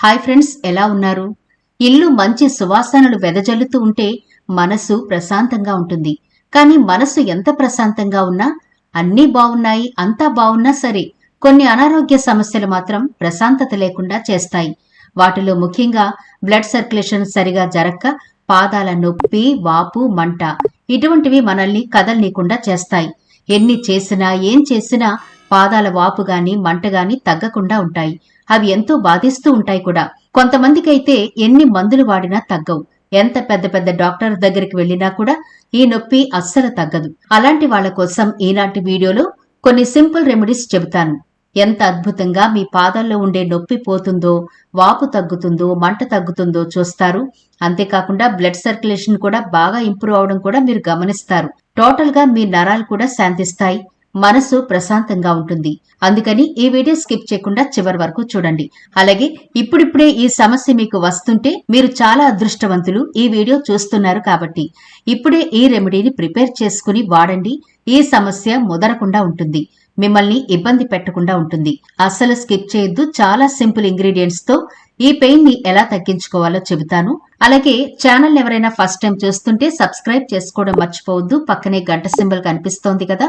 Hi friends ఎలా ఉన్నారు? ఇల్లు మంచి సువాసనలు వెదజల్లుతూ ఉంటే మనసు ప్రశాంతంగా ఉంటుంది. కానీ మనసు ఎంత ప్రశాంతంగా ఉన్నా అన్నీ బావున్నాయి అంతా బావున్నా సరే కొన్ని అనారోగ్య సమస్యలు మాత్రం ప్రశాంతత లేకుండా చేస్తాయి. వాటిలో ముఖ్యంగా బ్లడ్ సర్క్యులేషన్ సరిగా జరక్క పాదాల నొప్పి వాపు మంట ఇటువంటివి మనల్ని కదలనీయకుండా చేస్తాయి. ఎన్ని చేసినా ఏం చేసినా పాదాల వాపు గాని మంట గాని తగ్గకుండా ఉంటాయి. అవి ఎంతో బాధిస్తూ ఉంటాయి కూడా. కొంతమందికైతే ఎన్ని మందులు వాడినా తగ్గవు. ఎంత పెద్ద పెద్ద డాక్టర్ దగ్గరికి వెళ్ళినా కూడా ఈ నొప్పి అస్సలు తగ్గదు. అలాంటి వాళ్ళ కోసం ఈనాటి వీడియోలో కొన్ని సింపుల్ రెమెడీస్ చెబుతాను. ఎంత అద్భుతంగా మీ పాదాల్లో ఉండే నొప్పి పోతుందో వాపు తగ్గుతుందో మంట తగ్గుతుందో చూస్తారు. అంతేకాకుండా బ్లడ్ సర్క్యులేషన్ కూడా బాగా ఇంప్రూవ్ అవడం కూడా మీరు గమనిస్తారు. టోటల్గా మీ నరాలు కూడా శాంతిస్తాయి. మనసు ప్రశాంతంగా ఉంటుంది. అందుకని ఈ వీడియో స్కిప్ చేయకుండా చివరి వరకు చూడండి. అలాగే ఇప్పుడిప్పుడే ఈ సమస్య మీకు వస్తుంటే మీరు చాలా అదృష్టవంతులు ఈ వీడియో చూస్తున్నారు కాబట్టి ఇప్పుడే ఈ రెమెడీని ప్రిపేర్ చేసుకుని వాడండి. ఈ సమస్య ముదరకుండా ఉంటుంది. మిమ్మల్ని ఇబ్బంది పెట్టకుండా ఉంటుంది. అస్సలు స్కిప్ చేయొద్దు. చాలా సింపుల్ ఇంగ్రీడియంట్స్తో ఈ పెయిన్ని ఎలా తగ్గించుకోవాలో చెబుతాను. అలాగే ఛానల్ ఎవరైనా ఫస్ట్ టైం చూస్తుంటే సబ్స్క్రైబ్ చేసుకోవడం మర్చిపోవద్దు. పక్కనే గంట సింబల్ కనిపిస్తోంది కదా.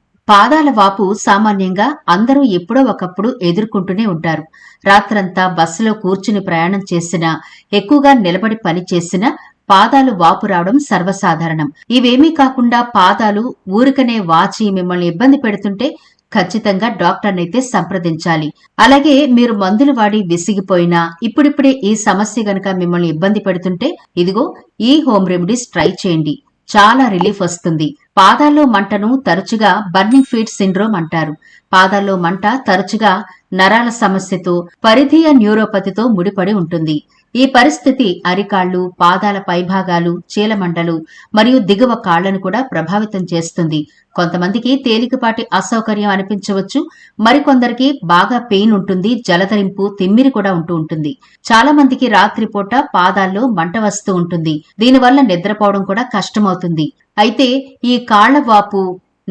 పాదాల వాపు సామాన్యంగా అందరూ ఎప్పుడో ఒకప్పుడు ఎదుర్కొంటూనే ఉంటారు. రాత్రంతా బస్సులో కూర్చుని ప్రయాణం చేసినా ఎక్కువగా నిలబడి పని చేసినా పాదాలు వాపు రావడం సర్వసాధారణం. ఇవేమీ కాకుండా పాదాలు ఊరికనే వాచి మిమ్మల్ని ఇబ్బంది పెడుతుంటే ఖచ్చితంగా డాక్టర్నైతే సంప్రదించాలి. అలాగే మీరు మందులు వాడి విసిగిపోయినా ఇప్పుడిప్పుడే ఈ సమస్య గనక మిమ్మల్ని ఇబ్బంది పెడుతుంటే ఇదిగో ఈ హోమ్ రెమెడీస్ ట్రై చేయండి. చాలా రిలీఫ్ వస్తుంది. పాదాల్లో మంటను తరచుగా బర్నింగ్ ఫీట్ సిండ్రోమ్ అంటారు. పాదాల్లో మంట తరచుగా నరాల సమస్యతో పరిధీయ న్యూరోపతితో ముడిపడి ఉంటుంది. ఈ పరిస్థితి అరికాళ్ళు పాదాల పైభాగాలు చీలమండలు మరియు దిగువ కాళ్ళను కూడా ప్రభావితం చేస్తుంది. కొంతమందికి తేలికపాటి అసౌకర్యం అనిపించవచ్చు. మరికొందరికి బాగా పెయిన్ ఉంటుంది జలధరింపు తిమ్మిరి కూడా ఉంటూ ఉంటుంది. చాలా మందికి రాత్రిపూట పాదాల్లో మంట వస్తూ ఉంటుంది. దీనివల్ల నిద్రపోవడం కూడా కష్టమవుతుంది. అయితే ఈ కాళ్ళ వాపు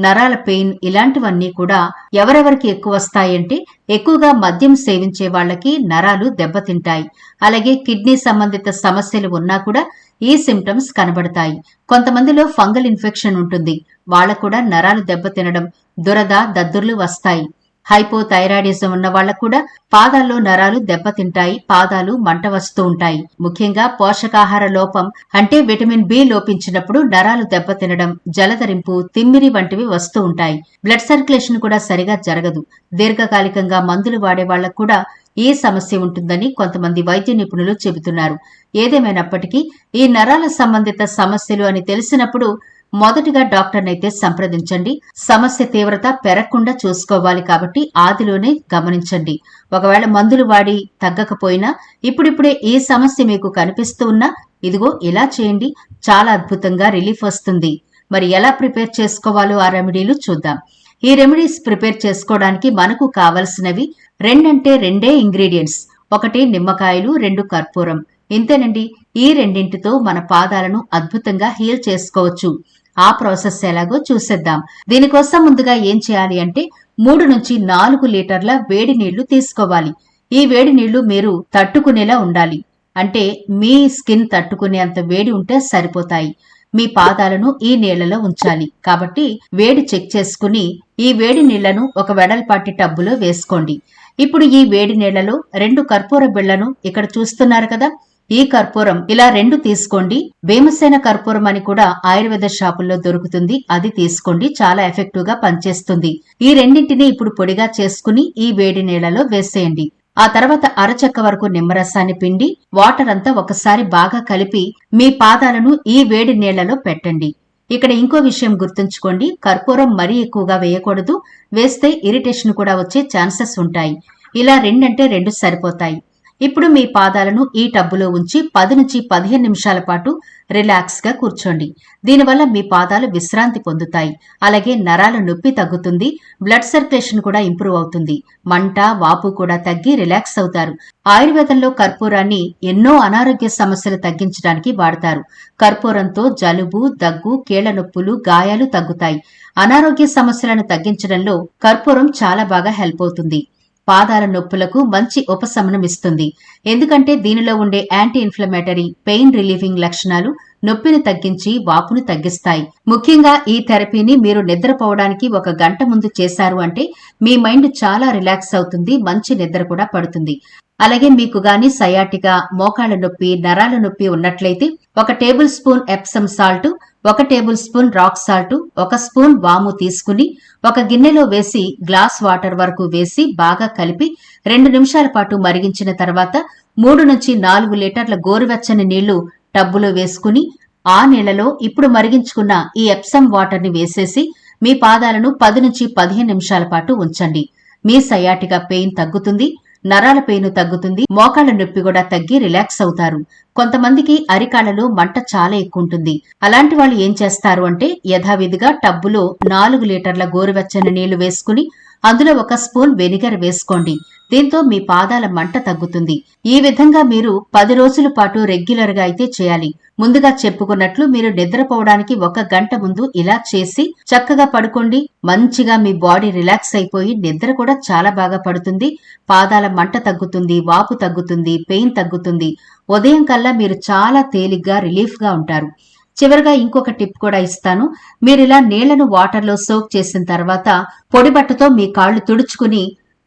నరాల పెయిన్ ఇలాంటివన్నీ కూడా ఎవరెవరికి ఎక్కువ వస్తాయంటే ఎక్కువగా మద్యం సేవించే వాళ్ళకి నరాలు దెబ్బతింటాయి. అలాగే కిడ్నీ సంబంధిత సమస్యలు ఉన్నా కూడా ఈ సిమ్టమ్స్ కనబడతాయి. కొంతమందిలో ఫంగల్ ఇన్ఫెక్షన్ ఉంటుంది. వాళ్ళకు కూడా నరాలు దెబ్బతినడం దురద దద్దుర్లు వస్తాయి. హైపోథైరాయిడిజం ఉన్న వాళ్ళకు కూడా పాదాల్లో నరాలు దెబ్బతింటాయి పాదాలు మంట వస్తూ ఉంటాయి. ముఖ్యంగా పోషకాహార లోపం అంటే విటమిన్ బి లోపించినప్పుడు నరాలు దెబ్బతినడం జలధరింపు తిమ్మిరి వంటివి వస్తూ ఉంటాయి. బ్లడ్ సర్క్యులేషన్ కూడా సరిగా జరగదు. దీర్ఘకాలికంగా మందులు వాడే వాళ్ళకు కూడా ఈ సమస్య ఉంటుందని కొంతమంది వైద్య నిపుణులు చెబుతున్నారు. ఏదేమైనప్పటికీ ఈ నరాల సంబంధిత సమస్యలు అని తెలిసినప్పుడు మొదటిగా డాక్టర్నైతే సంప్రదించండి. సమస్య తీవ్రత పెరగకుండా చూసుకోవాలి కాబట్టి ఆదిలోనే గమనించండి. ఒకవేళ మందులు వాడి తగ్గకపోయినా ఇప్పుడిప్పుడే ఏ సమస్య మీకు కనిపిస్తూ ఉన్నా ఇదిగో ఇలా చేయండి. చాలా అద్భుతంగా రిలీఫ్ వస్తుంది. మరి ఎలా ప్రిపేర్ చేసుకోవాలో ఆ రెమెడీలు చూద్దాం. ఈ రెమెడీస్ ప్రిపేర్ చేసుకోవడానికి మనకు కావలసినవి రెండంటే రెండే ఇంగ్రీడియంట్స్. ఒకటి నిమ్మకాయలు రెండు కర్పూరం. ఇంతేనండి. ఈ రెండింటితో మన పాదాలను అద్భుతంగా హీల్ చేసుకోవచ్చు. ఆ ప్రాసెస్ ఎలాగో చూసేద్దాం. దీనికోసం ముందుగా ఏం చేయాలి అంటే మూడు నుంచి నాలుగు లీటర్ల వేడి నీళ్ళు తీసుకోవాలి. ఈ వేడి నీళ్ళు మీరు తట్టుకునేలా ఉండాలి. అంటే మీ స్కిన్ తట్టుకునేంత వేడి ఉంటే సరిపోతాయి. మీ పాదాలను ఈ నీళ్ళలో ఉంచాలి. కాబట్టి వేడి చెక్ చేసుకుని ఈ వేడి నీళ్ళను ఒక వెడల్పాటి టబ్బులో వేసుకోండి. ఇప్పుడు ఈ వేడి నీళ్ళలో రెండు కర్పూర బిళ్ళను ఇక్కడ చూస్తున్నారు కదా? ఈ కర్పూరం ఇలా రెండు తీసుకోండి. భీమసేన కర్పూరం అని కూడా ఆయుర్వేద షాపుల్లో దొరుకుతుంది. అది తీసుకోండి. చాలా ఎఫెక్టివ్గా పనిచేస్తుంది. ఈ రెండింటిని ఇప్పుడు పొడిగా చేసుకుని ఈ వేడి నీళ్ళలో వేసేయండి. ఆ తర్వాత అరచక్క వరకు నిమ్మరసాన్ని పిండి వాటర్ అంతా ఒకసారి బాగా కలిపి మీ పాదాలను ఈ వేడి నీళ్ళలో పెట్టండి. ఇక్కడ ఇంకో విషయం గుర్తుంచుకోండి. కర్పూరం మరీ ఎక్కువగా వేయకూడదు. వేస్తే ఇరిటేషన్ కూడా వచ్చే ఛాన్సెస్ ఉంటాయి. ఇలా రెండంటే రెండు సరిపోతాయి. ఇప్పుడు మీ పాదాలను ఈ టబ్బులో ఉంచి పది నుంచి పదిహేను నిమిషాల పాటు రిలాక్స్గా కూర్చోండి. దీనివల్ల మీ పాదాలు విశ్రాంతి పొందుతాయి. అలాగే నరాల నొప్పి తగ్గుతుంది. బ్లడ్ సర్క్యులేషన్ కూడా ఇంప్రూవ్ అవుతుంది. మంట వాపు కూడా తగ్గి రిలాక్స్ అవుతారు. ఆయుర్వేదంలో కర్పూరాన్ని ఎన్నో అనారోగ్య సమస్యలు తగ్గించడానికి వాడతారు. కర్పూరంతో జలుబు దగ్గు కీళ్ళ నొప్పులు గాయాలు తగ్గుతాయి. అనారోగ్య సమస్యలను తగ్గించడంలో కర్పూరం చాలా బాగా హెల్ప్ అవుతుంది. పాదాల నొప్పులకు మంచి ఉపశమనం ఇస్తుంది. ఎందుకంటే దీనిలో ఉండే యాంటీ ఇన్ఫ్లమేటరీ పెయిన్ రిలీవింగ్ లక్షణాలు నొప్పిని తగ్గించి వాపును తగ్గిస్తాయి. ముఖ్యంగా ఈ థెరపీని మీరు నిద్రపోవడానికి ఒక గంట ముందు చేశారు అంటే మీ మైండ్ చాలా రిలాక్స్ అవుతుంది మంచి నిద్ర కూడా పడుతుంది. అలాగే మీకు గాని సయాటిగా మోకాళ్ళ నొప్పి నరాల నొప్పి ఉన్నట్లయితే ఒక టేబుల్ స్పూన్ ఎప్సమ్ సాల్ట్ ఒక టేబుల్ స్పూన్ రాక్ సాల్ట్ ఒక స్పూన్ వాము తీసుకుని ఒక గిన్నెలో వేసి గ్లాస్ వాటర్ వరకు వేసి బాగా కలిపి రెండు నిమిషాల పాటు మరిగించిన తర్వాత మూడు నుంచి నాలుగు లీటర్ల గోరువెచ్చని నీళ్ళు టబ్బులో వేసుకుని ఆ నీళ్ళలో ఇప్పుడు మరిగించుకున్న ఈ ఎప్సమ్ వాటర్ని వేసేసి మీ పాదాలను పది నుంచి పదిహేను నిమిషాల పాటు ఉంచండి. మీ సయాటిగా పెయిన్ తగ్గుతుంది. నరాల పెయిన్ తగ్గుతుంది మోకాళ్ళ నొప్పి కూడా తగ్గి రిలాక్స్ అవుతారు. కొంతమందికి అరికాళ్ళలో మంట చాలా ఎక్కువ ఉంటుంది అలాంటి వాళ్ళు ఏం చేస్తారు అంటే యథావిధిగా టబ్బులో నాలుగు లీటర్ల గోరువెచ్చని నీళ్ళు వేసుకుని అందులో ఒక స్పూన్ వెనిగర్ వేసుకోండి. దీంతో మీ పాదాల మంట తగ్గుతుంది. ఈ విధంగా మీరు పది రోజుల పాటు రెగ్యులర్గా అయితే చేయాలి. ముందుగా చెప్పుకున్నట్లు మీరు నిద్రపోవడానికి ఒక గంట ముందు ఇలా చేసి చక్కగా పడుకోండి. మంచిగా మీ బాడీ రిలాక్స్ అయిపోయి నిద్ర కూడా చాలా బాగా పడుతుంది. పాదాల మంట తగ్గుతుంది వాపు తగ్గుతుంది పెయిన్ తగ్గుతుంది. ఉదయం కల్లా మీరు చాలా తేలిగ్గా రిలీఫ్గా ఉంటారు. చివరిగా ఇంకొక టిప్ కూడా ఇస్తాను. మీరు ఇలా నీళ్ళను వాటర్లో సోక్ చేసిన తర్వాత పొడి బట్టతో మీ కాళ్ళు తుడుచుకుని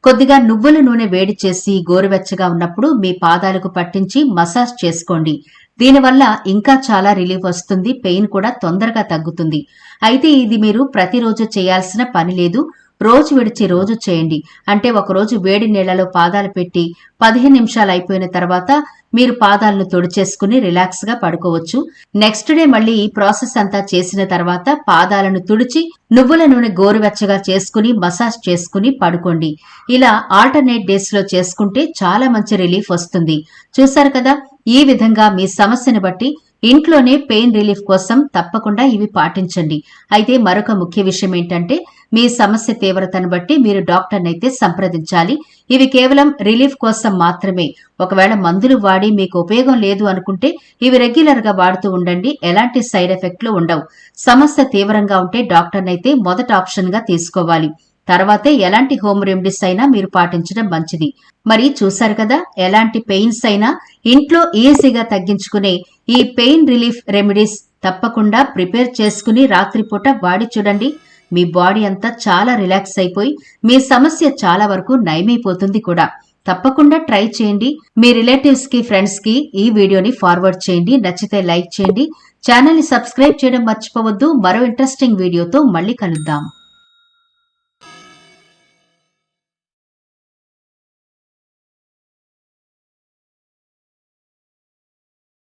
కొద్దిగా నువ్వుల నూనె వేడి చేసి గోరువెచ్చగా ఉన్నప్పుడు మీ పాదాలకు పట్టించి మసాజ్ చేసుకోండి. దీనివల్ల ఇంకా చాలా రిలీఫ్ వస్తుంది పెయిన్ కూడా తొందరగా తగ్గుతుంది. అయితే ఇది మీరు ప్రతిరోజు చేయాల్సిన పని లేదు. రోజు విడిచి రోజు చేయండి. అంటే ఒకరోజు వేడి నీళ్ళలో పాదాలు పెట్టి పదిహేను నిమిషాలు అయిపోయిన తర్వాత మీరు పాదాలను తుడిచేసుకుని రిలాక్స్గా పడుకోవచ్చు. నెక్స్ట్ డే మళ్ళీ ఈ ప్రాసెస్ అంతా చేసిన తర్వాత పాదాలను తుడిచి నువ్వుల నూనె గోరువెచ్చగా చేసుకుని మసాజ్ చేసుకుని పడుకోండి. ఇలా ఆల్టర్నేట్ డేస్లో చేసుకుంటే చాలా మంచి రిలీఫ్ వస్తుంది. చూసారు కదా? ఈ విధంగా మీ సమస్యను బట్టి ఇంట్లోనే పెయిన్ రిలీఫ్ కోసం తప్పకుండా ఇవి పాటించండి. అయితే మరొక ముఖ్య విషయం ఏంటంటే మీ సమస్య తీవ్రతను బట్టి మీరు డాక్టర్ని అయితే సంప్రదించాలి. ఇవి కేవలం రిలీఫ్ కోసం మాత్రమే. ఒకవేళ మందులు వాడి మీకు ఉపయోగం లేదు అనుకుంటే ఇవి రెగ్యులర్గా వాడుతూ ఉండండి. ఎలాంటి సైడ్ ఎఫెక్ట్లు ఉండవు. సమస్య తీవ్రంగా ఉంటే డాక్టర్ని అయితే మొదటి ఆప్షన్గా తీసుకోవాలి. తర్వాతే ఎలాంటి హోమ్ రెమెడీస్ అయినా మీరు పాటించడం మంచిది. మరి చూశారు కదా ఎలాంటి పెయిన్స్ అయినా ఇంట్లో ఈజీగా తగ్గించుకునే ఈ పెయిన్ రిలీఫ్ రెమెడీస్ తప్పకుండా ప్రిపేర్ చేసుకుని రాత్రిపూట వాడి చూడండి. మీ బాడీ అంతా చాలా రిలాక్స్ అయిపోయి మీ సమస్య చాలా వరకు నయమైపోతుంది కూడా. తప్పకుండా ట్రై చేయండి. మీ రిలేటివ్స్కి ఫ్రెండ్స్కి ఈ వీడియోని ఫార్వర్డ్ చేయండి. నచ్చితే లైక్ చేయండి. ఛానల్ని సబ్స్క్రైబ్ చేయడం మర్చిపోవద్దు. మరో ఇంట్రెస్టింగ్ వీడియోతో మళ్ళీ కలుద్దాం.